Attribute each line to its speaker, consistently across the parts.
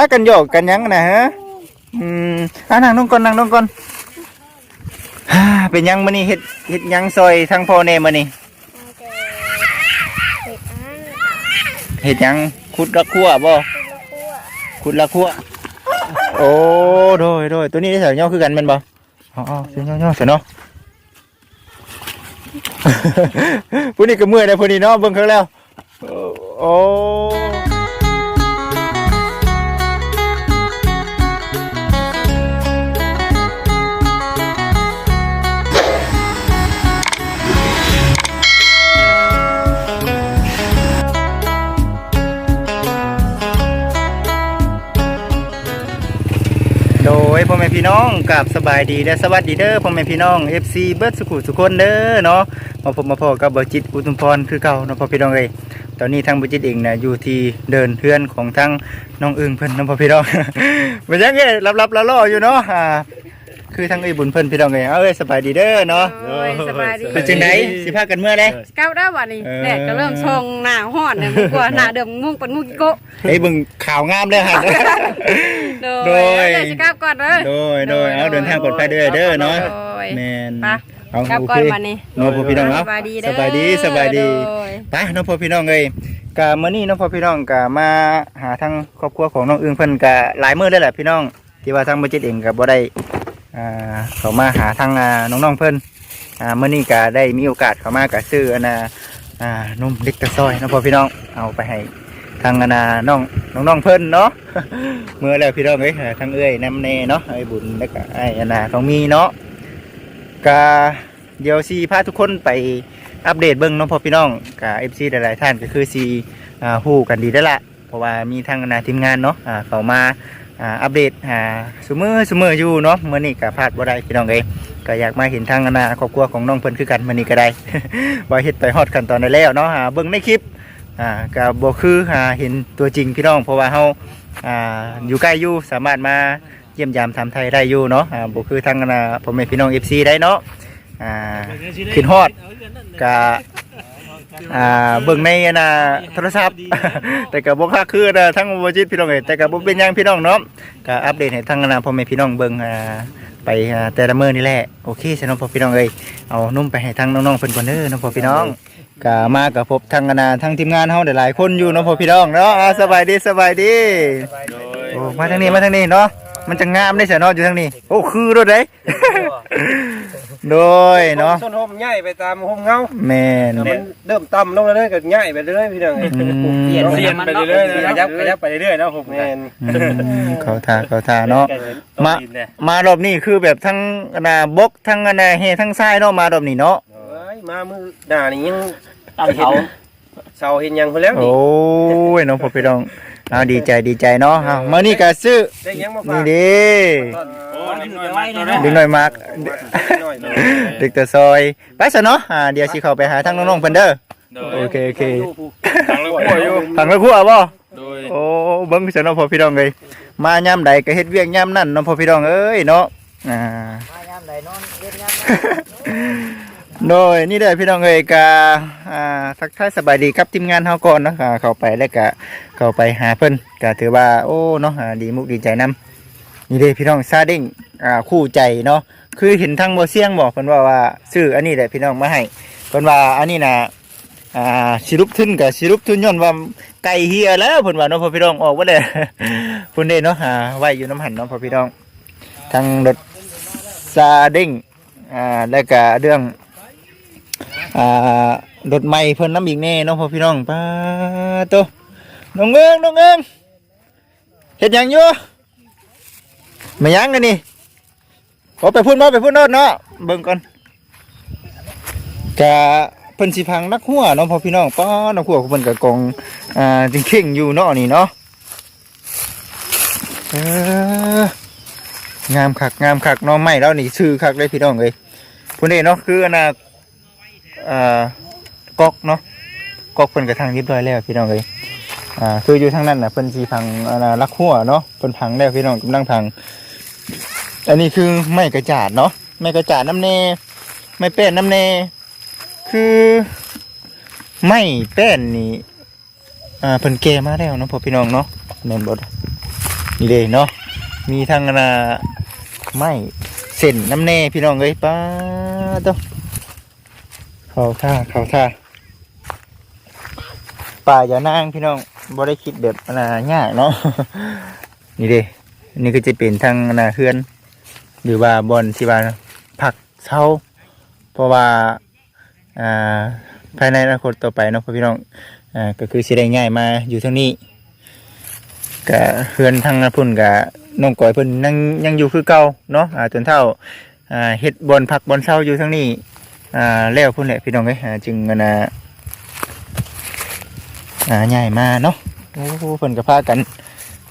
Speaker 1: พากันโยกกันยังนะฮะอืมอะนั่งลงก่อนนั่งลงก่อนฮ่าเป็นยังมื้อนี้เฮ็ดเฮ็ดยังซอยทั้งพ่อแน่มื้อนี้
Speaker 2: เด็กอะเด็กอะ
Speaker 1: เฮ็ดยังขุดละคั่วบ่
Speaker 2: คุณละคู่
Speaker 1: ขุดละคั่วโอ้โดยโดยตัวนี้ได้แถวเงาคือกันแม่นบ่อ๋อเสียงเงาๆเสียเนาะผู้นี้ก็เมื่อยได้ผู้นี้เนาะเบิ่งเขาแล้วโอ้ โดยพ่อแม่พี่น้องกับสบายดีและสวัสดีเด้อพ่อแม่พี่น้อง FC เบิร์ดสุขุสุคนเด้อเนาะมาพบมาพอกับบ่จิตอุทุมพรคือเก่าเนาะพ่อพี่น้องเลยตอนนี้ทางบ่จิตเองนะอยู่ที่เดินเพื่อนของทางน้องอึ่งเพิ่นเนาะพ่อพี่น้องมันยังไงรับๆละล่ออยู่เนาะอ่า คือทางไอ้บุญเพิ่นพี่น้องเอ้ยเอาเอ้ยสบายดีเด้อเนาะ
Speaker 2: โอ้ยสบายดี
Speaker 1: เป็นจังไดสิพากันเมื่อใด
Speaker 2: ก้าวได้วันนี้
Speaker 1: เออ
Speaker 2: แดดก็เริ่มชงหน้าห้อนเนี่ยมันกลัวหน้าเดิมง่วงเป็นงูกิโกะ
Speaker 1: ไอ้เบิ่งข่าวงามเลยฮะ
Speaker 2: โด
Speaker 1: โด
Speaker 2: ย
Speaker 1: ย
Speaker 2: เดี๋ยวจะกลับก่อนเลย
Speaker 1: โดยโดยเอาเดินทางปลอดภัยเด้อเด้อเนาะ
Speaker 2: โดย
Speaker 1: แม่น
Speaker 2: ไป
Speaker 1: เอา
Speaker 2: กลับ
Speaker 1: โอ
Speaker 2: ก่อ
Speaker 1: เคน
Speaker 2: วันนี้
Speaker 1: เนาะพ่อพี่น้องเนาะ
Speaker 2: สบายดีเด้
Speaker 1: ส
Speaker 2: อ
Speaker 1: บายดีสบายดี
Speaker 2: โย
Speaker 1: ไปน้องพ่อพี่น้องเอ้ยกะมื้อนี้น้องพ่อพี่น้องกะมาหาทางครอบครัวของน้องอึ้งเพิ่นกะหลายมื้อแล้วแหละพี่น้องที่ว่าทางบัจิตเองก็บ่ได้ อ่าเข้ามาหาทางอ่าน้องๆเพิ่นอ่ามื้อนี้ก็ได้มีโอกาสเข้ามาก็ซื้ออันน่ะอ่านมเล็กตะซอยน้องพ่อพี่น้องเอาไปให้ทางอันน่ะน้องน้องๆเพิ่นเนาะเมื่อแล้วพี่น้องเอ้ยทางเอ้ยน้ำเนเนาะไอ้บุญแล้วก็ไอ้อันน่ะของมีเนาะกะเดี๋ยวสิพาทุกคนไปอัปเดตเบิ้งเน้องพ่อพี่น้องกับเอฟซีหลายๆท่านก็คือซีอ่าฮู้กันดีได้ละเพราะว่ามีทางคณะทีมงานเนาะอ่าเขามา อ่าอัปเดตอ่าสมือสมืออยู่เนาะมื้อนี้ก็พลาดบ่ได้พี่น้องเอ้ยก็อยากมาเห็นทางคณะครอบครัวของน้องเพิ่นคือกันมื้อนี้ก็ได้ว่าเฮ็ดไปฮอดขั้นตอนได้แล้วเนาะอ่าเบิ่งในคลิปอ่าก็บ่คืออ่าเห็นตัวจริงพี่น้องเพราะว่าเฮาอ่าอยู่ใกล้อยู่สามารถมาเยี่ยมยามถามไทยได้อยู่เนาะอ่าบ่คือทางคณะพ่อแม่พี่น้อง FC ได้เนาะอ่าคิดฮอดกะ อ่าเบิ่งในอันน่ะโทรศัพท์ แต่ก็บ่คักคือนะทั้งบ่จิตพี่น้องเอ้ยแต่ก็บ่เป็นหยังพี่น้องเนาะก็อัปเดตให้ทั้งอันนะพ่อแม่พี่น้องเบิ่งอ่าไปอ่าแต่ละมื้อนี่แหละโอเคซะเนาะพ่อพี่น้องเอ้ยเอานุ่มไปให้ทั้งน้องๆเพิ่นก่อนเด้อเนาะพ่อพี่น้องก็มากับพบทั้งอันนะทั้งทีมงานเฮาหลายๆคนอยู่เนาะพ่อพี่น้องเนาะอ่าสบายดีสบายดีโอ้มาทางนี้มาทางนี้เนาะมันจะงามได้ซะเนาะอยู่ทางนี้ โอ้คือรถเด้ โดยเนาะ
Speaker 3: ส้นโฮมง่ายไปตามโฮมเงา
Speaker 1: แม่น
Speaker 3: มันเริ่มต่ำลงแล้วเรื่อยก็ง่ายไปเรื่อยพี่น้อง
Speaker 1: อืม
Speaker 3: เปลี่ยน
Speaker 4: เปลี่ยนไปเรื่อยๆนะ
Speaker 3: ขยับขยับไปเรื่อยๆนะผมแม่น
Speaker 1: อืมเขาทาเขาทาเนาะมา
Speaker 4: ดินเนี่ย
Speaker 1: มารอบนี้คือแบบทั้งอนาบกทั้งอนาเฮทั้งทรายเนาะมารอบนี้เนาะ
Speaker 3: เอ้ยมามือหน้านี่ยัง
Speaker 4: ตั้งเขา
Speaker 3: เสาเห็นยังเพิ่นแล้วนี่
Speaker 1: โอ้ยน้องพ่อพี่น้อง เอาดีใจดีใจเนาะเอามานี่ก็ซื้อ
Speaker 3: ได้ยังมาฝา
Speaker 1: นี่
Speaker 3: ก
Speaker 1: ดิ
Speaker 3: ต้น
Speaker 4: โอ้ยนิดหน่อยไว้เลยนะ
Speaker 1: ดึงหน่อยมาก
Speaker 3: หน่อยหน่อย
Speaker 1: เด็กแต่ซอยไปซะเนาะอ่าเดี๋ยวสิเข้าไปหาทั้งน้องๆเพิ่นเด้อ
Speaker 4: โด
Speaker 1: โอยเคโอเค
Speaker 4: ทางลูกหัวอยู่
Speaker 1: ทางละครัวบ่
Speaker 4: โดย
Speaker 1: โอ้เบิ่งซะเนาะพ่อพี่น้องเอ้ยมายามใดก็เฮ็ดเวียกยามนั้นเนาะพ่อพี่น้องเอ้ยเนาะอ่า โดยนี่เด้พี่น้องเอยกาอ่าทักทายสบายดีครับทีมงานเฮาก่อนเนาะอ่าเข้าไปแล้วก็เข้าไปหาเพิ่นก็ถือว่าโอ้เนาะอ่าดีมุกดีใจนํนี่เด้พี่น้องซาเด้งอ่าคู่ใจเนาะคือเห็นทางบ่เสียงบอกเพิ่นว่าว่าซื้ออันนี้แหละพี่น้องมาให้เพิ่นว่าอันนี้น่ะอ่าสิรุปทุนก็สิรุปทุนย้อนว่าไก่เฮียแล้วเพิ่นว่าเนาะพ่อพี่น้องออกบ่ได้เพิ่นเด้เนาะอ่าไว้อยู่น้ำหันเนาะพ่อพี่น้องทางรถซาเด้งอ่าแล้วก็เรื่อง อ่ารถใหม่เพิ่นน้ำอีกแน่เน้องพ่อพี่น้องป้าโตน้องเอิงน้องเอิงเฮ็ดหยังอยู่มายังกันนี่ขอไปพูดมาไปพูดโนดเนาะเบิ่งก่อนกะเพิ่นสิพังนักหัวเนาะพ่อพี่น้องป้านักหัวของเพิ่นกะกองอ่าจริงเข่งอยู่เนาะนี่เนาะเอองามคักงามคักเนาะไม่แล้วนี่ชื่อคักเลยพี่น้องเอ้ยพุ่นเด้เนาะคืออันน่ะ อ่ากอกเนาะกอกเพิ่นกระทางเรียบร้อยแล้วพี่น้องเลยอ่าคืออยู่ทางนั้นน่ะเพิ่นสีพังอ่าลักหัวเนาะเพิ่นพังแล้วพี่น้องกำลังพัง อันนี้คือไม้กระจาดเนาะไม้กระจาดน้ำเนไม้แป้นน้ำเนคือไม้แป้นนี่อ่าเพิ่นแก่มาแล้วเนาะพอพี่น้องเนาะแม่นบ่นี่เลยเนาะมีทั้งอันน่ะไม้เส้นน้ำแน่พี่น้องเอ้ยป้าตัว เขาท่าเขาท่าป่าอย่านางพี่น้องบ่ได้คิดแบบอันน่ะยากเนาะนี่เด้นี่ก็จะเป็นทางนน่ะเฮือน หรือว่าบอนที่ว่าผักเช่าเพราะว่าอ่าภายในอนาคตต่อไปเนาะพี่น้องอ่าก็คือสิได้ง่ายมาอยู่ทางนี้ก็เฮือนทางพุ่นกับน้องก้อยเพิ่นยังยังอยู่คือเก่าเนาะอ่าจนเท่าอ่าเฮ็ดบอนผักบอนเช่าอยู่ทางนี้ อ่าแล้วพุ่นแหละพี่น้องเอ้ยจึงน่ะอ่าง่มาเนาะโอ้โหเพิ่นก็พากัน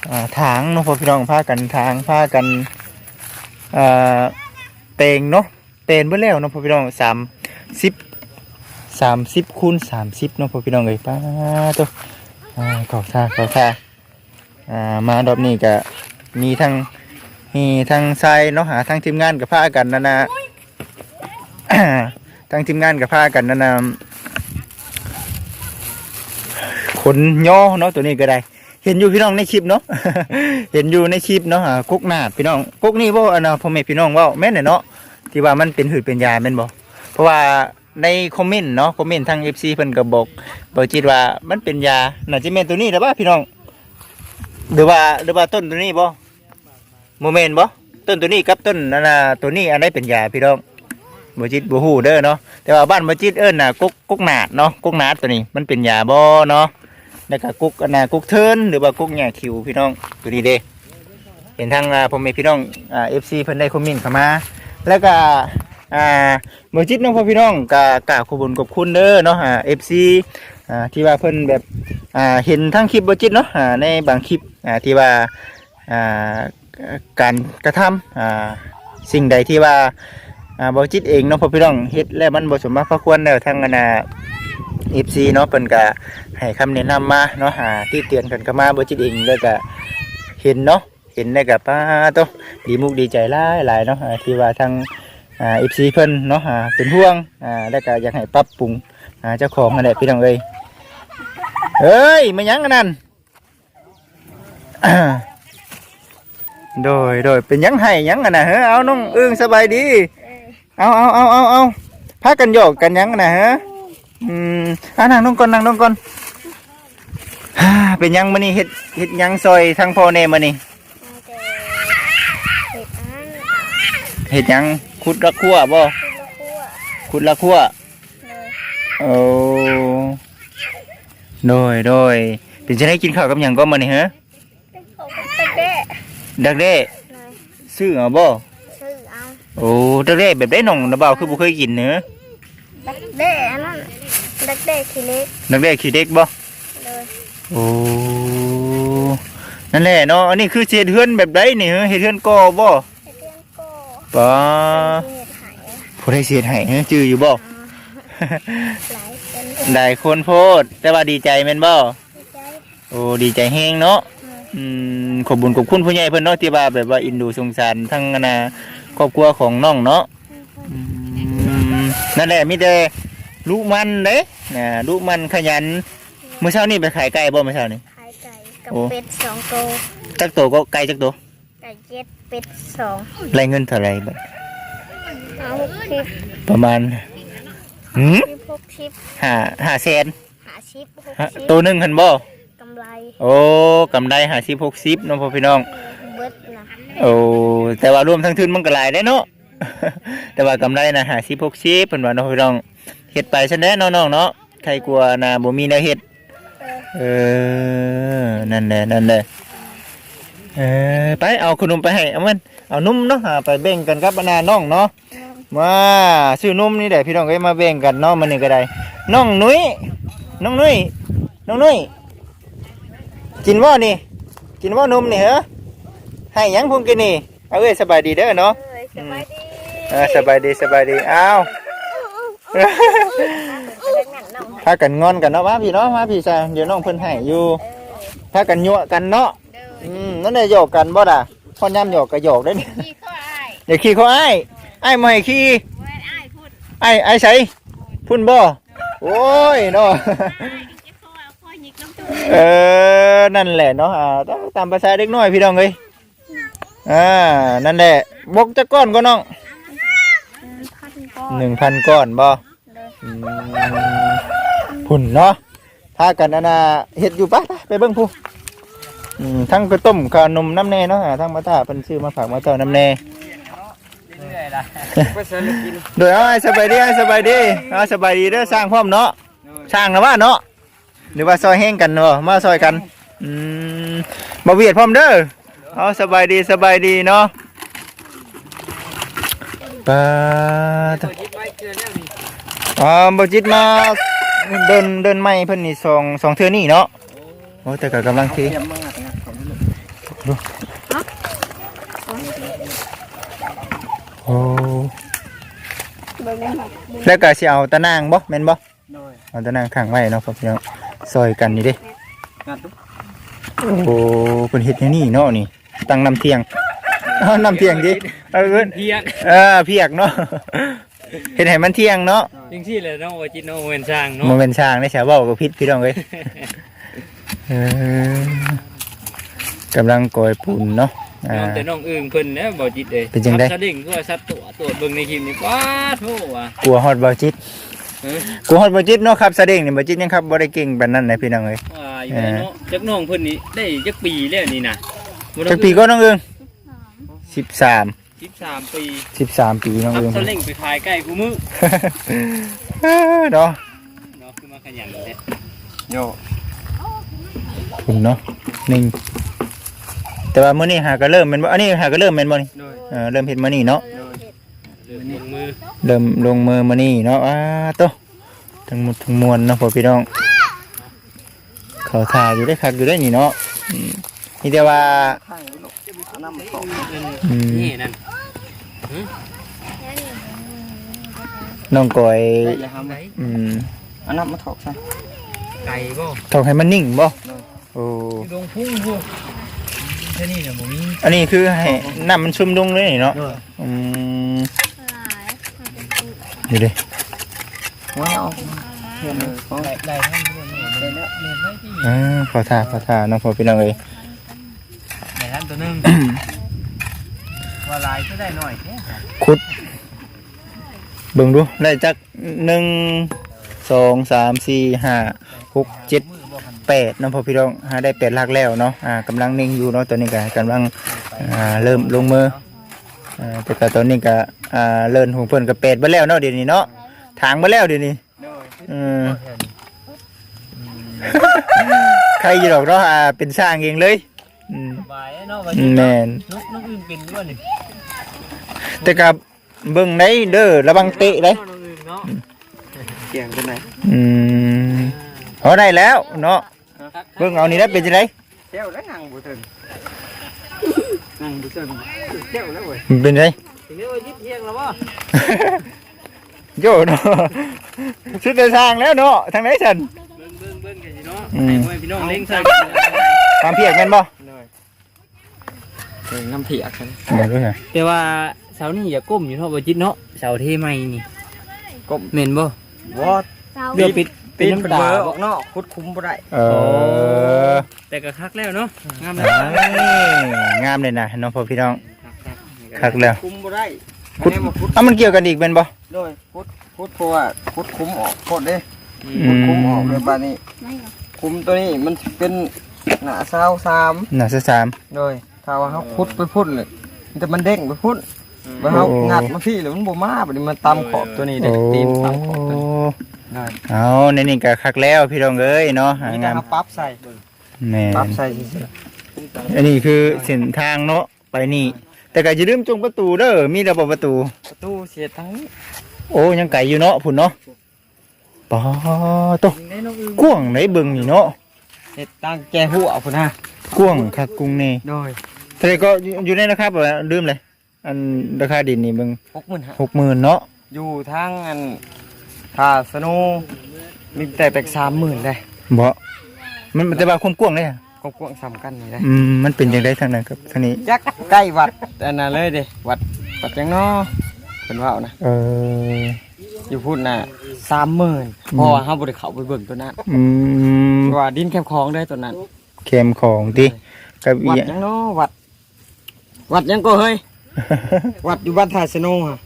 Speaker 1: อ่าถางเนาะพอพี่น้องพากันถางพากันอ่าเตงเนาะเตนเบิ่แล้วเนาะพอพี่น้องสามสิบสามสิบคูณสามสิบเนาะพอพี่น้องเอ้ยป้าตัวอ่าเก่าท่าเก่าท่าอ่ามารอบนี้ก็มีทั้งมีทั้งทรายเนาะหาทั้งทีมงานกับผ้ากันนั่นนะ ทั้งทีมงานกับผ้ากันนั่นนะขนย่อเนาะตัวนี้ก็ได้ เห็นอยู่พี่น้องในคลิปเนาะเห็นอยู่ในคลิปเนาะกุ๊กหนาดพี่น้องกุ๊กนี่บ่อันน่ะพ่อแม่พี่น้องว่าแม่นน่ะเนาะที่ว่ามันเป็นหืดเป็นยาแม่นบ่เพราะว่าในคอมเมนต์เนาะคอมเมนต์ทาง FC เพิ่นก็บอกบอกจิตว่ามันเป็นยาน่าจะแม่นตัวนี้แต่ว่าพี่น้องหรือว่าหรือว่าต้นตัวนี้บ่โมเมนต์บ่ต้นตัวนี้กับต้นนั่นน่ะตัวนี้อันใดเป็นยาพี่น้อง บ่จิตบ่ฮู้เด้อเนาะแต่ว่าบ้านบ่จิตเอิ้นน่ะกุ๊กกุ๊กหนาดเนาะกุ๊กหนาดตัวนี้มันเป็นยาบ่เนาะแล้วก็กุ๊กอันน่ะกุ๊กเทินหรือว่ากุ๊กหญ้าคิวพี่น้องตัวนี้เด้เห็นทางอ่าพ่อแม่พี่น้องอ่า FC เพิ่นได้คอมเมนต์เข้ามา แล้วก็อ่ามื่อจิตน้องพ่อพี่น้องก็กราบขอบคุญขอบคุณเด้อเนาะอ่าเอฟซีอ่าที่ว่าเพิ่นแบบอ่าเห็นทั้งคลิปบ่จิตเนาะอ่าในบางคลิปอ่าที่ว่าอ่าการกระทำอ่าสิ่งใดที่ว่า อ่าบ่จิตเองเนาะพ่อพี่น้องเฮ็ดแล้วมันบ่สมมาพระควรแล้วทางอนาเอฟซีเนาะเพิ่นก็ให้คำแนะนำมาเนาะอ่าที่เตือนกันก็มาบ่จิตเองแล้วก็เห็นเนาะเห็นแล้วก็ป้าโตดีมุกดีใจหลายหลายเนาะอ่าที่ว่าทางอ่าเอฟซีเพิ่นเนาะอ่าเป็นห่วงอ่าแล้วก็อยากให้ปรับปรุงอ่าเจ้าของนั่นแหละพี่น้องเอ้ยเอ้ยมายังกันนั่น โดยโดยเป็นหยังให้หยังกันนะเฮ้อเอาน้องเอื้องสบายดี เอาเอาเอาเอาเอาพากันโยกกันหยังกันนะฮะอืมอ่านั่งลงก่อนนั่งลงก่อนฮ่าเป็นหยังมานี่เฮ็ดเฮ็ดหยังซอยทางพ่อแน่มานี่เห็ดหยังขุดละขั้วบ่ขุดละขั้วโอ้โดยโดยเป็นจะได้กินข้าวกับหยังก็มานี่ฮะดักเด้ซื้อเอาบ่
Speaker 5: ซื้อเอา
Speaker 1: โอ้ดักเด้แบบได้หน่องนะเบาคือบ่เคยกินเนื้อ
Speaker 5: ดักเด้อันนั้นดักเด้ขี้เล็ก
Speaker 1: ดักเด้ขี้เด็กบ่
Speaker 5: เลย
Speaker 1: โอ้นั่นแหละเนาะอันนี้คือเศษเฮือนแบบใดนี่ฮะเฮ็ดเฮือนก่อบ่
Speaker 5: ไอ้เพื่อนก็
Speaker 1: ป้า
Speaker 5: เห็ดหาย
Speaker 1: ผู้ใดเศษให้ฮะจื้ออยู่บ่
Speaker 5: หลายเป็น
Speaker 1: ได้คนโพด แต่ว่าดีใจแม่นบ่
Speaker 5: ใจ
Speaker 1: โอ้ดีใจแฮงเนาะอืมขอบบุญขอบคุณผู้ใหญ่เพิ่นเนาะที่ว่าแบบว่าอินดูสงสารทั้งอนา ครอบครัวของน้องเนาะอืมนั่นแหละมีแต่ลูกมันเด้นะลูกมันขยันเมื่อเช้านี่ไปขายไก่บ่เมื่อเช้านี่
Speaker 5: ขายไก่กับ
Speaker 1: โอ้
Speaker 5: เป็ดสองโตว
Speaker 1: จักโตก็ไก่จักโต
Speaker 5: ไก่เจ็ดเป็ดสอง
Speaker 1: รายเงินเท่าไหร่บัด
Speaker 5: เอาหกชิป
Speaker 1: ประมาณหืม
Speaker 5: ชิปหกชิป
Speaker 1: ห้าห้าแสน
Speaker 5: หาชิปหก
Speaker 1: ฮะ
Speaker 5: ชิป
Speaker 1: ตัวหนึงหันบ่
Speaker 5: กำไร
Speaker 1: โอ้กำไรห้าสิบหกสิบเนาะพ่อพี่น้อง
Speaker 5: เบิดนะ
Speaker 1: โอ้แต่ว่ารวมทั้งทุนมันก็หลายได้เนาะ แต่ว่ากำไรนะหาสิบหกสิบเป็นว่าน้องพี่น้องเฮ็ดไปซะแน่น้องๆเนาะใครกลัวนะบ่มีแนวเฮ็ดเออนั่นแหละนั่นแหละเออไปเอาขนมไปให้เอามันเอานุ่มเนาะหาไปแบ่งกันกับนาน้องเนาะมาซื้อนุ่มนี่แหละพี่น้องเอ้มาแบ่งกันเนาะมันนี่ก็ได้น้องนุ้ยน้องนุ้ยน้องนุ้ยกินว่านี่กินว่านมนี่เหรอ ให้หยังพุ่งกินนี่เอาเอ้ยสบายดีเด้อเนาะ
Speaker 5: เอ้ยสบายดี
Speaker 1: เออสบายดีสบายดีอ้าว
Speaker 5: เด็กนั่นน้อง
Speaker 1: พากันงอนกันเนาะมาพี่เนาะมาพี่ซะเดี๋ยวน้องเพิ่นให้อยู่พากันยั่วกันเนาะอืมนั่นแหละหยอกกันบ่ล่ะพอย่ำหยอกก็หยอกได้นี่
Speaker 2: พี่ก็อาย
Speaker 1: อย่าขี้เขาอ้ายอ้ายมาให้ขี้
Speaker 2: เว้ยอายพูด
Speaker 1: อ้ายอ้ายใส่พุ่นบ่โอ้ยเนาะ
Speaker 2: อายเจ็บคอเอาคอหยิกน้ำตัว
Speaker 1: เออนั่นแหละเนาะอ่าต้องตามภาษาเด็กน้อยพี่น้องเอ้ย อ่า นั่นแหละบกจะก้อนก็น้อง
Speaker 5: พันก้อน
Speaker 1: หนึ่งพันก้อนบ่
Speaker 5: เลย
Speaker 1: อืมพุ่นเนาะถ้ากันอันน่ะเฮ็ดอยู่ปะไปเบิ่งผู้อืมทั้งไปต้มขนมน้ำแน่เนาะอ่าทั้งมาตาเพิ่นซื้อมาฝากมาต่อน้ำแน่
Speaker 3: ไปเสิร์ฟกิน
Speaker 1: โดยเอาให้สบายดีให้สบายดีเอาสบายดีเด้อสร้างพร้อมเนาะสร้างนะว่าเนาะหรือว่าซอยแห้งกันเนาะมาซอยกันอืมบ่เวียดพร้อมเด้อ เอาสบายดีสบายดีเนาะปาตะอ๋อบ่จิตมาเดินเดินไม้เพิ่นนี่สองสองเทื่อนี่เนาะโอ้แต่ก็กำลังทีดูโอ้
Speaker 5: เบิ่งได้ไหม
Speaker 1: แล้วก็สิเอาตะนางบ่แม่นบ่เอาตะนางข้างไว้เนาะครับพี่น้องซอยกันนี่เด้
Speaker 3: งัดดู
Speaker 1: โอ้เพิ่นเฮ็ดแนวนี้เนาะนี่ ตั้งน้ำเที่ยงเอาน้ำเที่ยงดิเออเอิ้น
Speaker 4: เพียก
Speaker 1: เออเพียกเนาะเฮ็ดให้มันเที่ยงเนาะ
Speaker 4: จริงๆเลยน้องโอจิตน้องเวนช่าง
Speaker 1: บ่
Speaker 4: เนาะ
Speaker 1: แม่นช้างได้ชาวเว้าก็ผิดพี่น้องเอ้ยเออกำลังกอยปูนเนาะอ่า
Speaker 4: น้องแต่น้องอึ่งเพิ่นนะบ่จิตเลย
Speaker 1: เป็นจังได๋
Speaker 4: สะดิ่งก็ว่าสัตว์ตัวตัวเบิ่งในคลิปนี่ว้าโธ่ว่ะ
Speaker 1: กลัวฮอดบ่จิต
Speaker 4: เออก
Speaker 1: ลัวฮอดบ่จิตเนาะครับแสดงนี่บ่จิตยังครับบ่ได้เก่งปานนั้นนะพี่น้องเอ้ย
Speaker 4: ว่าอยู่ไหนเนาะจักน้องเพิ่นนี่ได้จักปีแล้วนี่น่ะบ่
Speaker 1: จักปีก็น้องเอิง13
Speaker 4: 13ปี
Speaker 1: 13ปีน้อง
Speaker 4: ขับ
Speaker 1: เอิง
Speaker 4: สลิงไปขายใกล้กูมือ
Speaker 1: เนาะ
Speaker 4: เนาะคือมาขยันแท้
Speaker 3: โย
Speaker 1: คุณเนาะหนึ่งแต่ว่ามื้อนี้หาก็เริ่มแม่นบ่อันนี้หาก็เริ่มแม่นบ่นี่
Speaker 3: โดย
Speaker 1: เออเริ่มเฮ็ดมื้อนี้เนาะ
Speaker 4: เริ่มลงมือ
Speaker 1: เริ่มลงมือมื้อนี้เนาะอ้าโตทั้งหมดทั้งมวลเนาะพ่อพี่น้องเขาทาอยู่ได้คักอยู่ได้นี่เนาะอื มนี่แต่ว่าอืม
Speaker 4: นี่นั่น
Speaker 1: น้องก้อย
Speaker 3: อย่าทำ
Speaker 4: ไหน
Speaker 1: อืม
Speaker 3: อันนั้นมาถอกใส่
Speaker 4: ไก่บ่
Speaker 1: ต้องให้มันนิ่งบ่โอ้
Speaker 4: อยู่ดงพุ่งพวกแค่นี้เนี่ยบ่มี
Speaker 1: อันนี้คือให้น้ำมันซึมลงเลยนี่เนาะอืม
Speaker 5: หลาย
Speaker 1: อยู่ดิ
Speaker 3: ว้าวเห็นเลย
Speaker 4: ได้ได้ทั้งหมดนี่ได้แล้วเรียนไว้ที่
Speaker 1: อ่าขอทาขอทาน้องพ่อพี่น้องเอ้ย
Speaker 4: ได้ทั้งตัวหนึง ว่าลายก็ได้หน่อยแค่
Speaker 1: ขุดเบิ่งดูได้จักหนึ่งสองสามสี่ห้าหกเจ็ดแปดเน้องพ่อพี่น้องหาได้แปดหลักแล้วเนาะอ่ากำลังนิ่งอยู่เนาะตอนนี้ก็กำลังอ่าเริ่มลงมืออ่าแต่ก็ตอนนี้ก็อ่าเลิ่นหงเพิ่นก็แปดไปแล้วเนาะเดี๋ยวนี้เนาะถางไปแล้วเดี๋ยวนี้อืมใครอยู่ดอกเนาะอ่าเป็นสร้างเองเลย อืม
Speaker 4: สบายเนาะว่า
Speaker 1: อืมแม่น
Speaker 4: นกนกอื่นเป็นด้วยนี่
Speaker 1: แต่กับเบิ่งได้เด้อระวังเตะได้
Speaker 4: นกอื่นเนาะ
Speaker 3: เกี่ยงกันไหน
Speaker 1: อืมเอาได้แล้วเนาะเบิ่งเอานี่ได้เป็นจังได
Speaker 3: เที่ยวแล้วนั่งบุถึงนั่งบุถึงเที่ยวแล้วเว้ย
Speaker 1: มันเป็นไง
Speaker 4: ถึงได้ว่ายิบเที่ยงแล้วบ่
Speaker 1: โยเนาะชุดเดินทางแล้วเนาะทางไหนฉัน
Speaker 4: เบิ่งเบิ่งเบิ่งกันสิเนาะ
Speaker 1: อืม
Speaker 4: ให้พ่อแม่พี่น้องเล็งใส่
Speaker 1: ตามเพียกแม่นบ่
Speaker 3: เลยเอง น้ำเถียกกัน
Speaker 1: เดี๋ยวดูหน่อย
Speaker 4: แต่ว่าเสานี่อย่าก้มอยู่เนาะบ่จิตเนาะเสาเทใหม่นี่
Speaker 3: ก้ม
Speaker 4: แม่นบ่
Speaker 3: วอด
Speaker 5: เจ้า
Speaker 4: เดี๋ยวปิด
Speaker 3: ปีน
Speaker 4: น้ำ
Speaker 3: เป็น
Speaker 4: ตา
Speaker 3: เบอร์อ
Speaker 4: บ่
Speaker 3: อกนอกคุดคุ้มบ่ได้
Speaker 1: เออ
Speaker 4: แต่ก็คักแล้วเนาะงาม
Speaker 1: เอ้
Speaker 4: แล้ว
Speaker 1: ยงามเลยนะน้องพ่อพี่น้อง คักแล้ว
Speaker 3: คุ้มบ่ได้
Speaker 1: คุด
Speaker 3: อันนี้มาคุด
Speaker 1: เอ้ามันเกี่ยวกันอีกแม่นบ่
Speaker 3: โดยคุดคุดเพราะว่าคุดคุ้มออกโคตรเด้
Speaker 1: อื
Speaker 3: คุด
Speaker 1: ม
Speaker 3: คุ้มออกเลยปานนี้
Speaker 5: ไม่หรอก
Speaker 3: คุ้มตัวนี้มันเป็นหนาเศร้าสาม
Speaker 1: น่าสะสาม
Speaker 3: โดย ถ้าว่าเขาคุดไปพุ่นเลยมันจะมันเด้งไปพุ่นว่าเขา
Speaker 1: โอ้
Speaker 3: งัดมาพี่หรือมันบ่มาบัดนี้มันตำขอบตัวนี้เด็
Speaker 1: โอ้
Speaker 3: กตีนตำขอบตัวนี้ได้
Speaker 1: เอาในนี่ก็คักแล้วพี่น้องเอ้ยเนาะหา
Speaker 3: นี่
Speaker 1: งาม
Speaker 3: นะครับปรั๊บใส่
Speaker 1: แม่
Speaker 3: ปรั๊บ
Speaker 1: น
Speaker 3: ใส่เฉย
Speaker 1: อันนี้คือเส้นทางเนาะไปนี่ แต่ก็อย่าลืมจงประตูเด้อมีระบบประตู
Speaker 3: ๆประตูเสียทั้งนี้
Speaker 1: โอ้ยังไก่อยู่เนาะพุ่นเนาะปอโตะ
Speaker 3: ในน้องอึ้ง
Speaker 1: กว้างไหนเบิ่งนี่เนาะ
Speaker 3: เฮ็ดตั้งแกหัวพุ่นฮะ
Speaker 1: กว้างคักกุ้งนี่
Speaker 3: โดย
Speaker 1: แต่ก็อยู่อยู่ในราคาบ่ลืมเลย อันราคาดินนี่เบิ่ง
Speaker 3: 60,000ฮะ
Speaker 1: 60,000เนาะ
Speaker 3: อยู่ทางอันท่าสนูมีแต่แตก30,000ได้
Speaker 1: บ่มันมันแต่ว่าความกว้างเลยอะ
Speaker 3: ก็กว้างสำคัญนี่ได้
Speaker 1: อืมมันเป็นจังไดทางนั้นครับทางนี้
Speaker 3: จักใกล้วัดอันนั้นเลยเด้วัดวัดจังเนาะเพิ่นว่าเอานะ
Speaker 1: เออ
Speaker 3: อยู่พูดน่ะสามหมื่นเพราะว่าเฮาบ่ได้เข้าไปเบิ่งตัวนั้น
Speaker 1: อืม
Speaker 3: เพราะว่าดินแคบคลองได้ตัวนั้น
Speaker 1: เค็มของติกับอี
Speaker 3: วัด
Speaker 1: หยัง
Speaker 3: ยังเนาะวัด วัดยังก็เฮ้ย วัดอยู่บ้านท่าสโนฮะ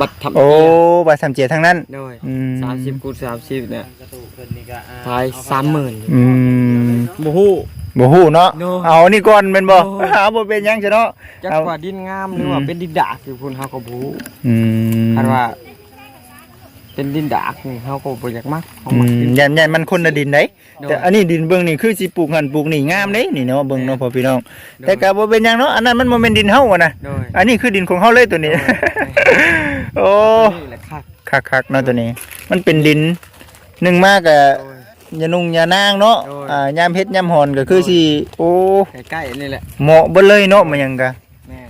Speaker 3: บัตรทำ
Speaker 1: โอ้บาสามเจียทั้งนั้น
Speaker 3: โดย
Speaker 1: อืม
Speaker 3: สามสิบคูณสามสิบเนี่ย
Speaker 4: กระตูกเพิ่นนี่ก็อ่า
Speaker 3: ทายสามหมื่น
Speaker 1: อืม
Speaker 3: บูฮู้
Speaker 1: บ่ฮู้เนาะ
Speaker 3: โน่
Speaker 1: เอานี่ก่อนแม่นบ่
Speaker 3: โน่
Speaker 1: หาบ่เป็นหยังซะเนาะ
Speaker 3: จัก
Speaker 1: เอา
Speaker 3: ว่าดินงามหรือว่า
Speaker 1: อืม
Speaker 3: เป็นดินดากอยู่พุ่นเฮาก็บูฮู้
Speaker 1: อืม
Speaker 3: คันว่า เป็นดินดากนี่เฮาก็บ่อยากมักเฮา
Speaker 1: อื
Speaker 3: มัก
Speaker 1: ม
Speaker 3: ดิน
Speaker 1: ยันยันมันคนละดินได้
Speaker 3: โดย
Speaker 1: แต่อันนี้ดินเบิ่งนี่คือสิปลูกหันปลูกนี่งามเด้นี่เนาะเบิ่งเนาะพ่อพี่น้อง
Speaker 3: โดย
Speaker 1: แต่ก็บ่เป็นหยังเนาะอันนั้นมันบ่แม่นดินเฮาอะนะ
Speaker 3: โดย
Speaker 1: อันนี้คือดินของเฮาเลยตัวนี้ โอ้
Speaker 3: นี่แหละค่ะ
Speaker 1: คักๆเนาะตัวนี้ มันเป็นดินหนึ่งมากอะยานุ่งยานางเนาะ
Speaker 3: โอ้ย
Speaker 1: อ่ายามเฮ็ดยามหอนก็คือสิโอ้
Speaker 3: ใกล้ๆนี่แหละ
Speaker 1: เหมาะเบ่เลยเนาะมันหยังกะ
Speaker 3: แม่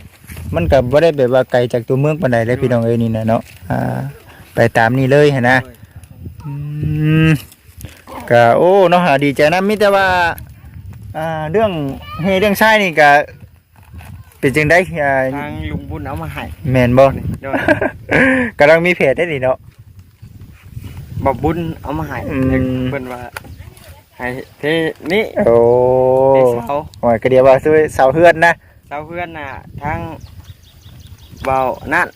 Speaker 1: มันก็บ่ได้แบบว่าไกลจากตัวเมืองปานใดเลยพี่น้องเอ้ยนี่นะเนาะ อ่า ไปตามนี้เลยหั่นนะ
Speaker 3: โดย
Speaker 1: อืมก็โอ้เนาะหาดีใจนะมีแต่ว่าอ่าเรื่องเฮเรื่องชายนี่ก็เป็นจังได๋อ่า
Speaker 3: ทางลุงบุญเอามาให้
Speaker 1: แม่นบ่
Speaker 3: โดย
Speaker 1: กำลังมีเพจได้นี่เนาะ
Speaker 3: บ่บุญเอามาให้
Speaker 1: อืม
Speaker 3: เพิ่นว่าให้เทนี่
Speaker 1: โอ้
Speaker 3: เทเสา
Speaker 1: โอ้ยก็เดียวว่าซื้อเสาเฮือนนะ
Speaker 3: เสาเพื่อนน่ะทางเบานั่น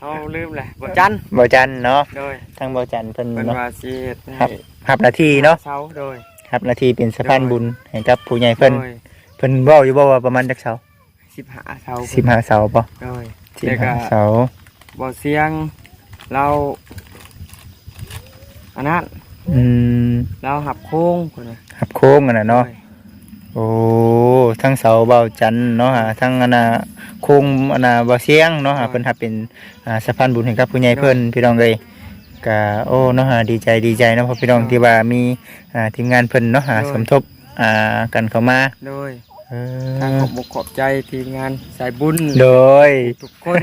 Speaker 3: เฮาลืมแหละบ่จัน
Speaker 1: บ่จันเนาะ
Speaker 3: โดย
Speaker 1: ทางบ่จันเพิ่น
Speaker 3: เพิ่น
Speaker 1: เนาะ
Speaker 3: ว่าสิเฮ็ด
Speaker 1: ครั
Speaker 3: ให้
Speaker 1: บหับหน้าที่เนาะ
Speaker 3: เสาโดย
Speaker 1: หับหน้าที่เป็นสะพานบุญให้กับผู้ใหญ่เพิ่น
Speaker 3: โดย
Speaker 1: เพิ่นเว้าอยู่บ่ว่าประมาณจักเสา
Speaker 3: 15เสา
Speaker 1: 15เสาบ่
Speaker 3: โดยแล้วก็
Speaker 1: 15เสา
Speaker 3: บ่เสียงเราอันนั้น
Speaker 1: อืม
Speaker 3: เราหับโค้งพุ่นน่ะ
Speaker 1: หับโค้งอันน่ะเนาะ
Speaker 3: โดย
Speaker 1: โอ้ทั้งเสาเบาจันทร์เนาะฮะทั้งอันน่ะโคงอันน่ะบ่เสียงเนาะฮะเพิ่นหับเป็นอ่าสะพานบุญให้กับผู้ใหญ่เพิ่นพี่น้องเอ้ยก็โอ้เนาะฮะดีใจดีใจเนาะเพราะพี่น้องที่ว่ามีอ่าทีมงานเพิ่นเนาะฮะสมทบอ่ากันเข้ามา
Speaker 3: โดย
Speaker 1: เอ
Speaker 3: ทาง
Speaker 1: อ
Speaker 3: ขอบอกขอบใจทีมงานสายบุญ
Speaker 1: โดย
Speaker 3: ทุกคน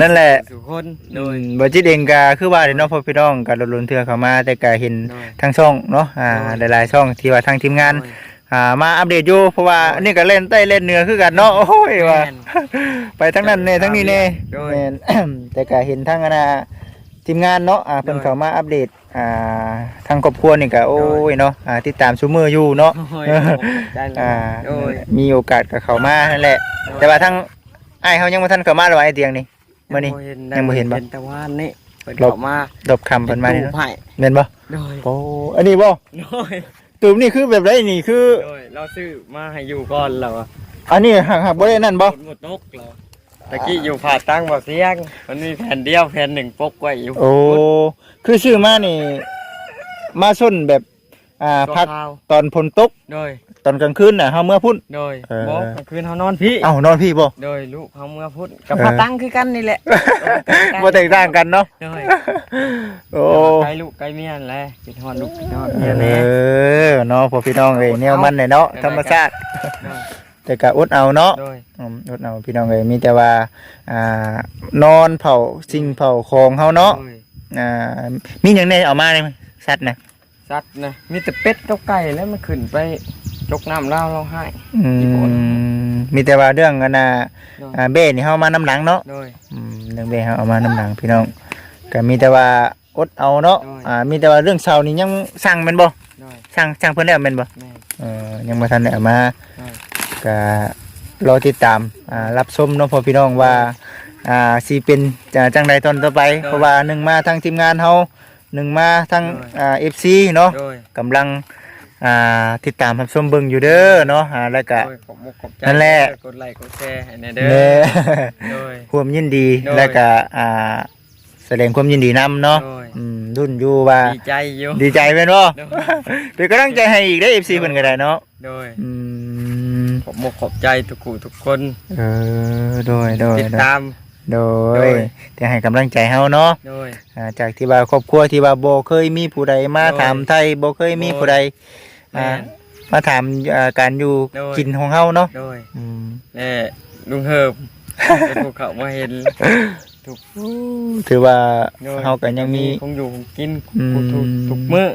Speaker 1: นั่นแหละ
Speaker 3: ทุกคน
Speaker 1: โด
Speaker 3: โด
Speaker 1: ย
Speaker 3: ย
Speaker 1: บ่จิตเองก็คือว่าเด้เนาะพ่อพี่น้องก็ลดลนเทื่อเข้ามาแต่ก็เห็น
Speaker 3: โดย
Speaker 1: ทางช่องเนาะอ่าหลายๆช่องที่ว่าทางทีมงาน
Speaker 3: โดย
Speaker 1: อ่ามาอัปเดตอยู่เพราะว่า
Speaker 3: โอ้ย
Speaker 1: นี่ก็เล่นใต้เล่นเหนือคือกันเนาะโอ้ยว่า
Speaker 3: แม่น
Speaker 1: ไปทั้งนั้นเนี่ยทั้งนี้เนี่ย
Speaker 3: โดย
Speaker 1: แม่น แต่ก็เห็นทั้งอันน่ะทีมงานเนาะอ่าเพิ่น
Speaker 3: โดย
Speaker 1: เข้ามาอัปเดตอ่าทางครอบครัวนี่ก็โอ้ยเนาะอ่าติดตามซุมืออยู่เนาะ
Speaker 3: โอ้ยใจเลย
Speaker 1: อ่า
Speaker 3: โดย
Speaker 1: มีโอกาสก็เข้ามานั่นแหละ แต่ว่าทั้งไอ้ายเขายังบ่ทันเข้ามาหรอกไอ้เตียงนี่มื้อนี้ยังบ่เห็นบ่
Speaker 3: เห็นแต่ว่านี่เปิด
Speaker 1: ลบ
Speaker 3: เข้ามา
Speaker 1: ดบคำเพิ่นมานี่
Speaker 3: ตู้
Speaker 1: เนาะ
Speaker 3: ไผ่
Speaker 1: แม่นบ่
Speaker 3: โดย
Speaker 1: โอ้อันนี้บ่
Speaker 3: โดย
Speaker 1: ตูมนี่คือแบบไรนี่คือ
Speaker 3: โดยเราซื้อมาให้อยู่ก่อนแล้วอะ
Speaker 1: อันนี้หักหักบ่ได้นั่นบ่
Speaker 3: หมดหมดนกแล้วตะกี้อยู่ผ่าตั้งบ่เสียง มันมีแผ่นเดียวแผ่นหนึ่งปกไว้อยู่
Speaker 1: โอ้คือซื้อมานี่ มาส้นแบบ อ่า
Speaker 3: ชั่ว
Speaker 1: พัก
Speaker 3: คราว
Speaker 1: ตอนฝนตก
Speaker 3: โดย
Speaker 1: ตอนกลางคืนน่ะเฮาเมื่อพุ่น
Speaker 3: โดย
Speaker 1: เออ
Speaker 3: บอกกลางคืนเขานอนพี่
Speaker 1: เอ้านอนพี่บ่
Speaker 3: โดยลูกเขาเมื่อพุธกับ
Speaker 1: เออ
Speaker 3: ผ่าตั้งคือกันนี่แหละ
Speaker 1: บ่แตกต่างกันเนาะ
Speaker 3: โดย
Speaker 1: โอ้
Speaker 3: ไก่ลูกไก่เมียนแหละกินฮอดลูกกินฮอด
Speaker 1: เอ
Speaker 3: เมียแน่
Speaker 1: อเนาะพ่อพี่น้องเอ้ยแนวมันเนี่ยเนาะธรรมชาติ
Speaker 3: โดย
Speaker 1: แต่ก็อดเอาเนาะ
Speaker 3: โดย
Speaker 1: อืมอดเอาพี่น้องเอ้ยมีแต่ว่าอ่านอนเผาสิ่งเผาของเฮาเนาะ
Speaker 3: โดย
Speaker 1: อ่ามีหยังแน่เอามาได้มั้ยสัตว์นะ
Speaker 3: สัตว์นะมีแต่เป็ดกับไก่แล้วมันขึ้นไป จกน้ำเล่าเราให้
Speaker 1: อื
Speaker 3: อีโบน
Speaker 1: มมีแต่ว่าเรื่องอันน่ะ
Speaker 3: โดย
Speaker 1: อ่าเบ้นี่เฮามาน้ำหลังเนาะ
Speaker 3: โดย
Speaker 1: อืมเรื่องเบ้เฮาเอามาน้ำหลังพี่น้องก็มีแต่ว่าอดเอาเนาะ
Speaker 3: โอ้ย
Speaker 1: อ่ามีแต่ว่าเรื่องเสานี่ยังสั่งแม่นบ่
Speaker 3: โดย
Speaker 1: สั่งสั่งเพิ่นได้แม่นบ่
Speaker 3: แม่
Speaker 1: เออยังบ่ทันได้เอามา
Speaker 3: โดย
Speaker 1: ก็รอติดตามอ่ารับชมเนาะพ่อพี่น้องว่าอ่าสิเป็นอ่าจังใดตอนต่อไป เพราะว่าหนึ่งมาทางทีมงานเฮาหนึ่งมาทางอ่า FC เนาะ
Speaker 3: โดย
Speaker 1: กำลัง อ่าติดตามรับชมเบิ่งอยู่เด้อเนาะอ่าแล้วก็
Speaker 3: โดยขอบมุกขอบใจ
Speaker 1: นั่นแหละ
Speaker 3: กดไลค์กดแชร์ให้แน่เด้
Speaker 1: เน่
Speaker 3: อโดย
Speaker 1: ความยินดี
Speaker 3: โดย
Speaker 1: แล้วก็อ่าแสดงความยินดีนํเนาะ
Speaker 3: โดย
Speaker 1: อืมรุ่นอยู่ว่า
Speaker 3: ดีใจอยู่
Speaker 1: ดีใจแม่นบ่
Speaker 3: โดย
Speaker 1: เป็นกำลังใจให้อีกได้อ FC เพิ่นก็ได้เนาะ
Speaker 3: โดย
Speaker 1: อืม
Speaker 3: ขอบมุกขอบใจทุกคู่ทุกคน
Speaker 1: เออโดยโดย
Speaker 3: ติด
Speaker 1: โดย
Speaker 3: ตาม
Speaker 1: โด
Speaker 3: โด
Speaker 1: ย
Speaker 3: ย
Speaker 1: ที่ให้กำลังใจเฮาเนาะ
Speaker 3: โดย
Speaker 1: อ่าจากที่ว่าครอบครัวที่ว่าบ่เคยมีผู้ใดมา
Speaker 3: โดย
Speaker 1: ถามไทยบ่เคยมีผู้ใด อ่า
Speaker 3: แม่น
Speaker 1: มาถามอ่าการอยู่
Speaker 3: โดย
Speaker 1: กินของเฮาเนาะ
Speaker 3: โดย
Speaker 1: อืม
Speaker 3: แน่ลุงเฮิบเป็นภูเขามาเห็นทุก
Speaker 1: ถือว่า
Speaker 3: โดย
Speaker 1: เฮาก็ยังมี
Speaker 3: คงอยู่คงกิน
Speaker 1: อืม
Speaker 3: ทุกทุกมื้อ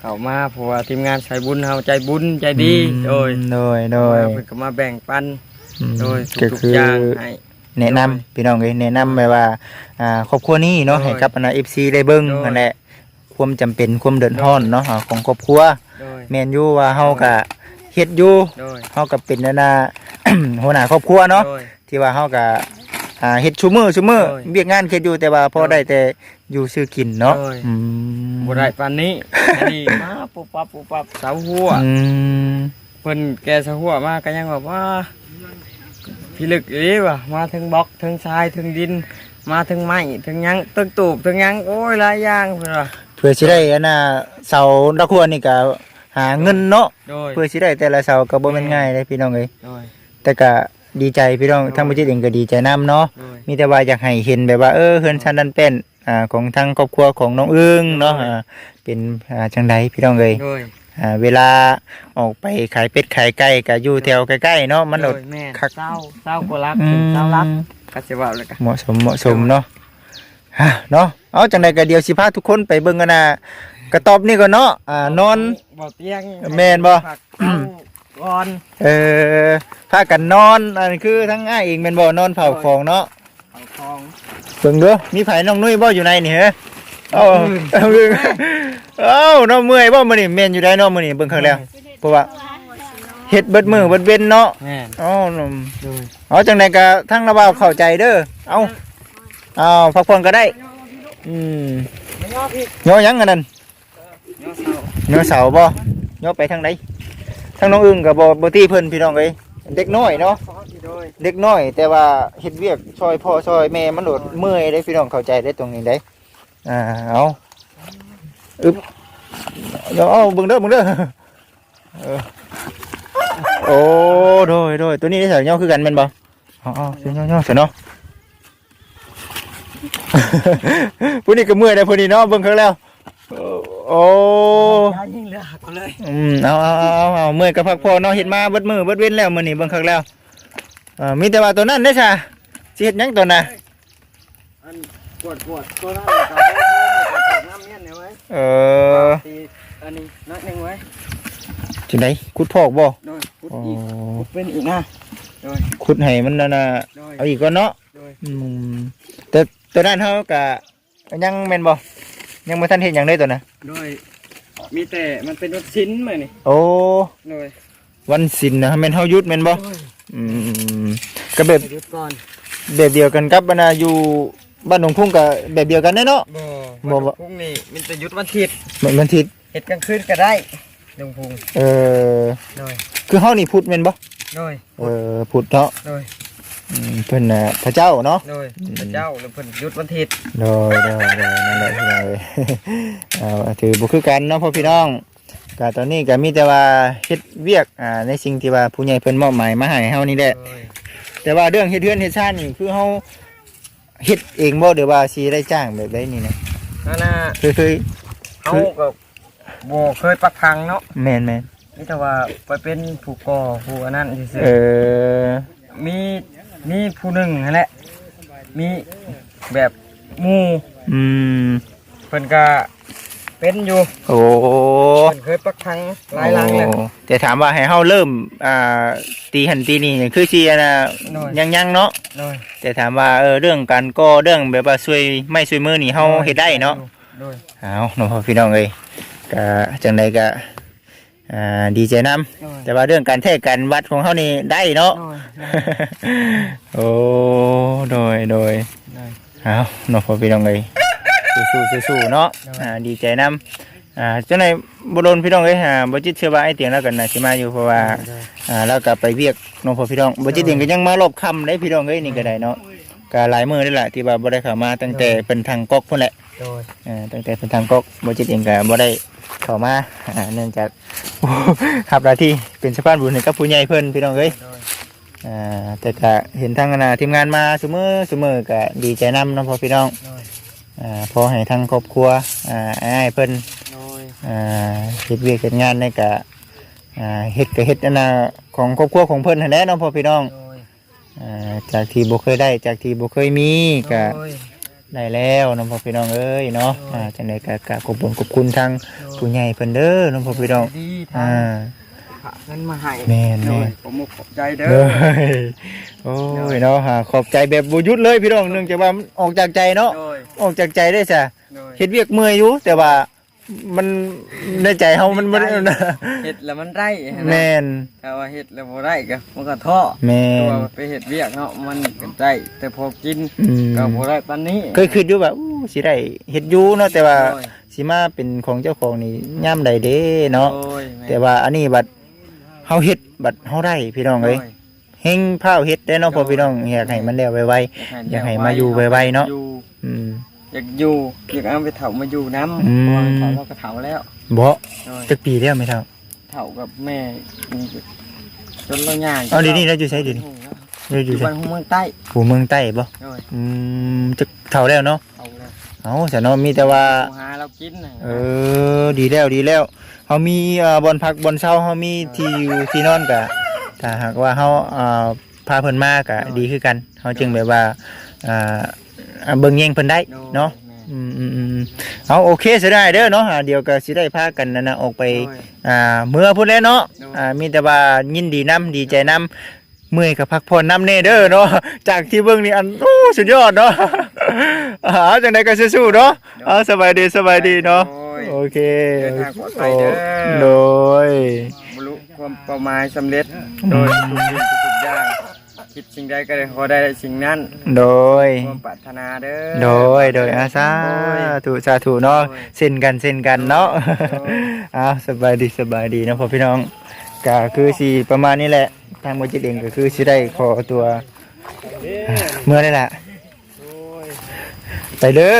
Speaker 3: เข้ามาเพราะว่าทีมงานสายบุญเฮาใจบุญใจดีโดย
Speaker 1: โดยโดย
Speaker 3: มาเพิ่นก็มาแบ่งปัน
Speaker 1: อืม
Speaker 3: โดย
Speaker 1: ก็
Speaker 3: ทุก
Speaker 1: คือ
Speaker 3: ๆอย่างให้
Speaker 1: โแนะนำพี่น้องเอ้ยแนะนำแบบว่าอ่าครอบครัวนี้เนาะ
Speaker 3: โดย
Speaker 1: ให้กับอันน่ะ FC ได้เบิ่ง
Speaker 3: โดย
Speaker 1: นั่นแหละความจำเป็นความเดือดร้อนเนาะอ่าของครอบครัว
Speaker 3: โดย
Speaker 1: แม่นอยู่ว่าเฮาก็เฮ็ดอยู่
Speaker 3: โดย
Speaker 1: เฮาก็เป็นนั่นน่ะหัวหน้าครอบครัวเนาะ
Speaker 3: โดย
Speaker 1: ที่ว่าเฮาก็อ่าเฮ็ดชุมือชุมือ
Speaker 3: โดย
Speaker 1: เวียกงานเฮ็ดอยู่แต่ว่าพอ
Speaker 3: โดย
Speaker 1: ได้แต่อยู่ซื้อกินเนาะ
Speaker 3: โดย
Speaker 1: อืม
Speaker 3: บ่ได้ปานนี้อันนี้มาปุ๊บปั๊บปุ๊บปั๊บเสาหัว
Speaker 1: อืม
Speaker 3: เพิ่นแกเสาหัวมาก็ยังแบบว่าพิลึกอีหลีว่ะมาถึงบล็อกถึงทรายถึงดิน มาถึงไม้ถึงหยังตึกตูบถึงหยังโอ้ยหลายอย่างเพิ่นว่า
Speaker 1: เพื่อสิได้อันน่ะเสาตะครัวนี่ก็ หาเงินเนาะ
Speaker 3: โดย
Speaker 1: เพื่อสิได้แต่ละเสาก็บ่แม่นง่ายเลยพี่น้องเอ้ย
Speaker 3: โดย
Speaker 1: แต่ก็ดีใจพี่น้องทั้งประเทศเองก็ดีใจนํเนาะ
Speaker 3: โดย
Speaker 1: มีแต่ว่าอยากให้เห็นแบบว่าเออเฮือนชันนั่นเป็นอ่าของทางครอบครัวของน้องอึ้งเนาะอ่าเป็นอ่าจังไดพี่น้องเอ้ย
Speaker 3: โดย
Speaker 1: อ่าเวลาออกไปขายเป็ดขายไก่ก็อยู่แถวใกล้ๆเนาะมันโดด
Speaker 3: โดยแม่
Speaker 1: คัก
Speaker 3: เศร้าเศร้ากว่ารัก
Speaker 1: อื
Speaker 3: เป็น
Speaker 1: ม
Speaker 3: เศร้ารักก็สิว่าเลยกัน
Speaker 1: เหมาะสมเหมาะสมเนาะฮะเนาะ เอาจังไดก็เดี๋ยวสิพาทุกคนไปเบิ่งกันนะ กระตอบนี่ก่อนเนาะอ่านอน
Speaker 3: บ่เตียง
Speaker 1: แม่นบ่
Speaker 3: ผักเศร้าก่อน
Speaker 1: เออพากันนอนอันคือทั้งอ้ายเองเป็นบ่นอนเผาของเนาะ
Speaker 3: เอาทอง
Speaker 1: เบิ่งเด้อมีไผน้องนุ้ยบ่อยู่ในนี่เหรอเอาเอาเบิ่งเอาน้องเมื่อยบ่มื้อนี้แม่นอยู่ได้เนาะมื้อนี้เบิ่งครั้งแล้วเพราะว่าเฮ็ดเบิดมื้อเบิดเว้นเนาะ
Speaker 3: แม่น
Speaker 1: เอ๋อ
Speaker 3: โดย
Speaker 1: เอาจังไดก็ทั้งระบ่าวเข้าใจเด้อ เอาเอาพักผ่อนก็ได้ อืม
Speaker 3: ไม่ยอมพี่
Speaker 1: ย่อหยังอันนั้น
Speaker 3: ยอ เศร้
Speaker 1: อเสาบ่ย่อไปทางใดทางน้องอึ้งก็บ่บ่ตีเพิ่นพี่น้องเอ้ยเด็กน้อยเนาะเด็กน้อย แต่ว่าเฮ็ดเวียกช่วยพ่อช่วยแม่มันโหลดเมื่อยได้พี่น้องเข้าใจได้ตรงนี้ได้อ่าเอาอึบเดี๋ยวเอาเบิ่งเด้อเบิ่งเด้อโอ้โดยโดยตัวนี้ได้สายย่อคือกันแม่นบ่อ๋อๆเสียย่อๆเสียเนาะผู้นี้ก็เมื่อยได้ผู้นี้เนาะเบิ่งครั้งแล้ว โอ้
Speaker 3: ยายิ่งเหลือหักเอาเลย
Speaker 1: อืมเอาเอาเอาเอาเมื่อยกับพักผ่อนเนาะเฮ็ดมาเบิดมือเบิดเว้นแล้วมื้อนี้เบิ่งครั้งแล้วอ่ามีแต่ว่าตัวนั้นเด้อจ้ะสิเฮ็ดหยังตัวน่ะ
Speaker 3: อันกวดกวดตัวนั้นเลยครับน้ำเงี้ยเนี่ยไว้
Speaker 1: เออ
Speaker 3: ตีอันนี้นัดหนึ่งไว้
Speaker 1: จังไดขุดพอกบ่
Speaker 3: โดยพุด
Speaker 1: อ๋อ
Speaker 3: อีกพุดเป็นอีกนะโดย
Speaker 1: ขุดให้มันนั่นน่ะ
Speaker 3: โดย
Speaker 1: เอาอีกก่อนเนาะ
Speaker 3: โดย
Speaker 1: อืมแต่ตัวนั้นเฮาก็ยังแม่นบ่ ยังบ่ทันเฮ็ดหยังเลยตัวน่ะ
Speaker 3: โดยมีแต่มันเป็นรถชิ้นมานี่
Speaker 1: โอ้
Speaker 3: โดย
Speaker 1: วันศิลป์นะแม่นเฮาหยุดแม่นบ่อืมก็แบบ
Speaker 3: หยุดก่อน
Speaker 1: แบบเดียวกันกับอันน่ะอยู่บ้านหนองพุ่งก็แบบเดียวกันแน่เนาะ
Speaker 3: บ่
Speaker 1: บ่บ่
Speaker 3: พรุ่งนี้มันจะหยุดวันอาทิตย์
Speaker 1: มันมันทิศ
Speaker 3: เห็ดกลางคืนก็ได้ลงพุง
Speaker 1: เออ
Speaker 3: โดย
Speaker 1: คือเฮานี่พุทธแม่นบ่
Speaker 3: โดย
Speaker 1: เออพุทธเนาะ
Speaker 3: โดย
Speaker 1: อืม เพิ่นน่ะพระเจ้าเนาะ
Speaker 3: โดยพระเจ้าหรือเพิ่นหยุดวันอาทิตย์
Speaker 1: โดยโดยโดยนั่นแหละพี่น้องเอ้ยเอาถือบ่คือกันเนาะพ่อพี่น้องก็ตอนนี้ก็มีแต่ว่าเฮ็ดเวียกอ่าในสิ่งที่ว่าผู้ใหญ่เพิ่นมอบหมายมาให้เฮานี่แหละ
Speaker 3: โดย
Speaker 1: แต่ว่าเรื่องเฮ็ดเรือนเฮ็ดชาตินี่คือเฮาเฮ็ดเองบ่หรือว่าสิได้จ้างแบบใดนี่นะ
Speaker 3: นั่นน่ะ
Speaker 1: คือคือ
Speaker 3: เขาก็บ่เคยปักพังเนาะ
Speaker 1: แม่นแม่น
Speaker 3: นี่แต่ว่าไปเป็นผู้ก่อผู้อันนั้นซื่อ
Speaker 1: เออ
Speaker 3: ๆมี มีผู้หนึ่งนั่นแหละ มีแบบหมู่
Speaker 1: อืม
Speaker 3: เพิ่นก็เป็นอยู่
Speaker 1: โอ้
Speaker 3: เพิ่นเคยปักพังหลายหลังแล้ว
Speaker 1: โอ้แต่ถามว่าให้เฮาเริ่ม อ่า ตีหันตีนี่คือสิอันน่ะ
Speaker 3: น้อย
Speaker 1: ยังๆเนาะ
Speaker 3: โดย
Speaker 1: แต่ถามว่าเออเรื่องการก่อเรื่องแบบว่าช่วยไม่ช่วยมือนี่เฮาเฮ็ดได้เนาะ
Speaker 3: โดย
Speaker 1: เอาน้องพ่อพี่น้องเอ้ยก็จังไดก็ อ่าดีใจนํ
Speaker 3: โดย
Speaker 1: แต่ว่าเรื่องการแท้การวัดของเฮานี่ได้เนาะ
Speaker 3: โดย
Speaker 1: โอ้โดยโดย
Speaker 3: โดย
Speaker 1: เอาน้องพ่อพี่น้องเอ้ยสู้ๆสู้ๆเนาะอ่าดีใจนํอ่าจังไดบ่โดนพี่น้องเอ้ยอ่าบ่จิตเชื่อว่าไอ้เตียงแล้วกันน่ะสิมาอยู่เพราะว่า
Speaker 3: โดย
Speaker 1: อ่าแล้วก็ไปเวียกน้องพ่อพี่น้องบ่จิตเองก็ยังมารอบค่ำได้พี่น้องเอ้ยนี่ก็ได้เนาะก็หลายมื้อนี่แหละที่ว่าบ่ได้เข้ามาตั้งแต่เป็นทางก๊อกพุ่นแหละ
Speaker 3: โดย
Speaker 1: อ่าตั้งแต่เป็นทางก๊อกบ่จิตเองก็บ่ได้ เข้ามาเนื่องจากรับหน้าที่เป็นสะพานบุญให้กับผู้ใหญ่เพิ่นพี่น้องเอ้ยอ่าแต่ก็เห็นทางคณะทีมงานมาเสมอเสมอก็ดีใจนํเนาะพ่อพี่น้องอ่าพอให้ทางครอบครัวอ่าอ้ายเพิ่นอ่าเฮ็ดเวียกเฮ็ดงานในกะอ่าเฮ็ดก็เฮ็ดอันน่ะของครอบครัวของเพิ่นนั่นแหละเนพ่อพี่น้องอ่าจากที่บ่เคยได้จากที่บ่เคยมีก็ ได้แล้วเน้องพ่อพี่น้องเอ้ยเนาะ
Speaker 3: โอ้ย
Speaker 1: อ่าจังได๋ก็กราบขอบคุณขอบคุณทางผู้ใหญ่เพิ่นเด้อเน้องพ่อพี่น้อง
Speaker 3: ดีทา
Speaker 1: อ่าง
Speaker 3: ทากเงินมาให้
Speaker 1: แม่น
Speaker 3: โด
Speaker 1: แม่
Speaker 3: ย
Speaker 1: น
Speaker 3: ผมบ่ขอบใจเด้
Speaker 1: เด้
Speaker 3: อ
Speaker 1: อโอ้ยเนาะฮะขอบใจแบบบ่หยุดเลยพี่น้องเนื่องจากว่ามันออกจากใจเนาะ
Speaker 3: โดย
Speaker 1: ออกจากใจได้ซะ
Speaker 3: โดย
Speaker 1: เฮ็ดเวียกเมื่อยอยู่แต่ว่า มันในใจเฮามันบ่ได้
Speaker 3: เฮ็ดแล้วมันได้นะ
Speaker 1: แม่น
Speaker 3: ถ้าว่าเฮ็ดแล้วบ่ได้ก็มันก็ท้อ
Speaker 1: แม่
Speaker 3: ตัวนไปเฮ็ดเวียกเนาะมันก็ได้แต่พอกิน
Speaker 1: อืม
Speaker 3: ก็บ่ได้ปานนี้
Speaker 1: เคยคิดอยู่ว่าอู้สิได้เฮ็ดอยู่เนาะแต่ว่า
Speaker 3: โดย
Speaker 1: สิมาเป็นของเจ้าของนี่ยามใดเด้เนาะ
Speaker 3: โดยม่
Speaker 1: แต่ว่าอันนี้บัดเฮาเฮ็ดบัดเฮาได้พี่น้องเอ้ย
Speaker 3: โด
Speaker 1: เฮงพาวเฮ็ดได้เนาะพอพี่น้องอยากให้มันแล้วไวๆอยากให้มาอยู่ไวๆเนาะ
Speaker 3: อยู่
Speaker 1: อืม
Speaker 3: อยากอยู่อยากเอาไปเฒ่ามาอยู่น้ำ
Speaker 1: อืม
Speaker 3: เพราะว่าเฒ่าว่าก็เฒ่าแล้ว
Speaker 1: บ่
Speaker 3: โดย
Speaker 1: จักปีแล้วไหมเท่า
Speaker 3: เฒ่ากับแม่จนเราย่าง
Speaker 1: เอาดีนี่แล้วอยู่ไสดีนี่ เรา
Speaker 3: อ
Speaker 1: อยู่
Speaker 3: ยู่
Speaker 1: ไส
Speaker 3: บ้านของเมืองใต้
Speaker 1: ผู้เมืองใต้บ่
Speaker 3: โดย
Speaker 1: อืมจักเท่าแล้วเนาะ
Speaker 3: เอาแล้ว
Speaker 1: เอาซะเนาะมีแต่ว่า
Speaker 3: เอาหาเรากินน่ะ
Speaker 1: เออ ดีแล้วดีแล้วเฮามีเอ่อบอนพักบอนเช้าเฮามีที่อยู่ที่นอนกะถ้าหากว่าเฮาเอ่อพาเพิ่นมากะดีคือกันเฮาจึงแบบว่าอ่า อ่าเบิ่งแย่งเพิ่นได้
Speaker 3: โดย
Speaker 1: เนาะ
Speaker 3: แม่
Speaker 1: อืมอืมอืมเอาโอเคเสียได้เด้อเนาะอ่าเดี๋ยวก็สิได้พากันนั่นนะออกไป
Speaker 3: โดย
Speaker 1: อ่าเมื่อพุ่นแล้วเนาะ
Speaker 3: โดย
Speaker 1: อ่ามีแต่ว่ายินดีนํดีใจนํเมื่อยกับพักผ่อนนํแน่เด้อเนาะจากที่เบิ่งนี่อันโอ้สุดยอดเนาะอ่าจังไดก็สู้ๆเนาะเอาสบายดีสบายดีเนาะ
Speaker 3: โดย
Speaker 1: โอเค
Speaker 3: เดินทางปลอดภัยเด้อ
Speaker 1: โดย
Speaker 3: บรรลุความเป้าหมายสำเร็จโดยทุกสิ่งทุกอย่าง คิดสิ่งใดก็ได้ขอได้สิ่งนั้น
Speaker 1: โดย
Speaker 3: ความปรารถนาเด้อ
Speaker 1: โดย โดยอาสาธุสาธุเนาะ
Speaker 3: โดย
Speaker 1: เส้นกันเส้นกันเนาะอ้าวสบายดีสบายดีเนาะพ่อพี่น้องก็คือสีประมาณนี้แหละ ทางบริจิตเองก็คือสิได้ขอตัวอ่าเมื่อได้ละไปเด้อ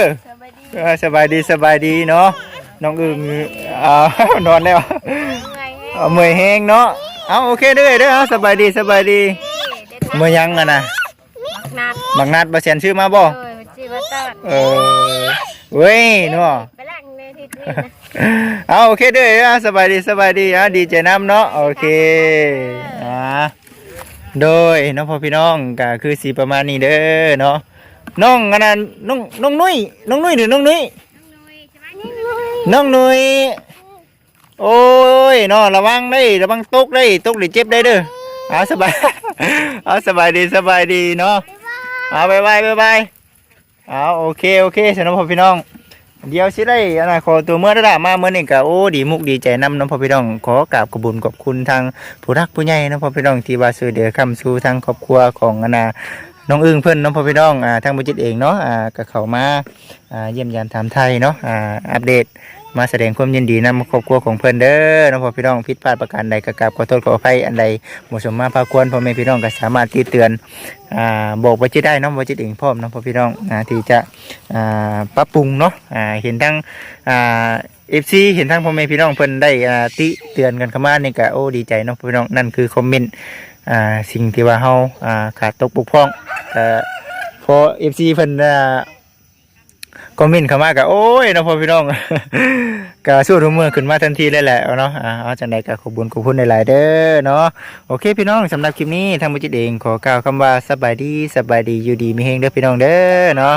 Speaker 1: เออสบายดีสบายดีเนาะน้องอึ่งอ่านอนแล้ว
Speaker 5: ไง
Speaker 1: เอาเมื่อยแห้งเนาะเอาโอเคเด้อเด้อเอาสบายดีสบายดี เมื่อยังอะนะ
Speaker 5: นัด
Speaker 1: บางนัดบ่เสียนชื่อมาบ่
Speaker 5: เออจีบตอด
Speaker 1: เออเว้ยเนาะ
Speaker 5: ไปลังในที่นี่นะ
Speaker 1: เอาโอเคเด้ออะสบายดีสบายดีอะดีใจน้ำเนาะโอเคอ่าโดยน้องพ่อพี่น้องก็คือสีประมาณนี้เด้อเนาะน้องอันนั้นน้องน้องนุ้ยน้องนุ้ยหรือน้องนุ้ยน้องนุ้ยโอ้ยเนาะระวังได้ระวังตกได้ตกหรือเจ็บได้เด้อ เอาสบายเอาสบายดีสบายดีเนาะเอาบายบายบายบายเอาโอเคโอเคสน้องพ่อพี่น้อง เดี๋ยวสิได้อนาคตตัวเมื่อระดับมาเมื่อนี่ก็โอ้ดีมุกดีใจนำน้องพ่อพี่น้อง ขอกราบขอบคุญขอบคุณทางผู้รักผู้ใหญ่น้องพ่อพี่น้องที่ว่าช่วยเหลือคำสู่ทางครอบครัวของอนาน้องอึ้งเพื่อนน้องพ่อพี่น้องอ่าทางบุจิตเองเนาะอ่าก็เข้ามาอ่าเยี่ยมยามถามไทยเนาะอ่าอัปเดต มาแสดงความยินดีนำครอบครัวของเพื่อนเด้อน้องพ่อพี่น้องผิดพลาดประการใดก็กราบขอโทษขออภัยอันใดหมาะสมมาพาควรพ่อแม่พี่น้องก็สามารถที่เตือนอ่าบอกไว้จิตได้น้องบุจิตเองพร้อมน้องพ่อพี่น้องอ่าที่จะอ่าปรับปรุงเนาะอ่าเห็นทั้งอ่าเอฟซีเห็นทั้งพ่อแม่พี่น้องเพิ่นได้อ่าติเตือนกันเข้ามานี่ก็โอ้ดีใจเนาะพี่น้องนั่นคือคอมเมนต์อ่าสิ่งที่ว่าเฮาอ่าขาดตกบกพร่องพอเอฟซีเพิ่นอ่า ก็มินเข้ามากะโอ้ยนะพ่อพี่น้องก็สู้ทุกเมื่อขึ้นมาทันทีเลยแหละเนาะอ่าเอจังใดก็ขอบุญขอบคุณหลายๆเด้อเนาะโอเคพี่น้องสำหรับคลิปนี้ทางบุจิตเองขอกล่าวคำว่าสบายดีสบายดีอยู่ดีมีเฮงเด้อพี่น้องเด้อเนาะ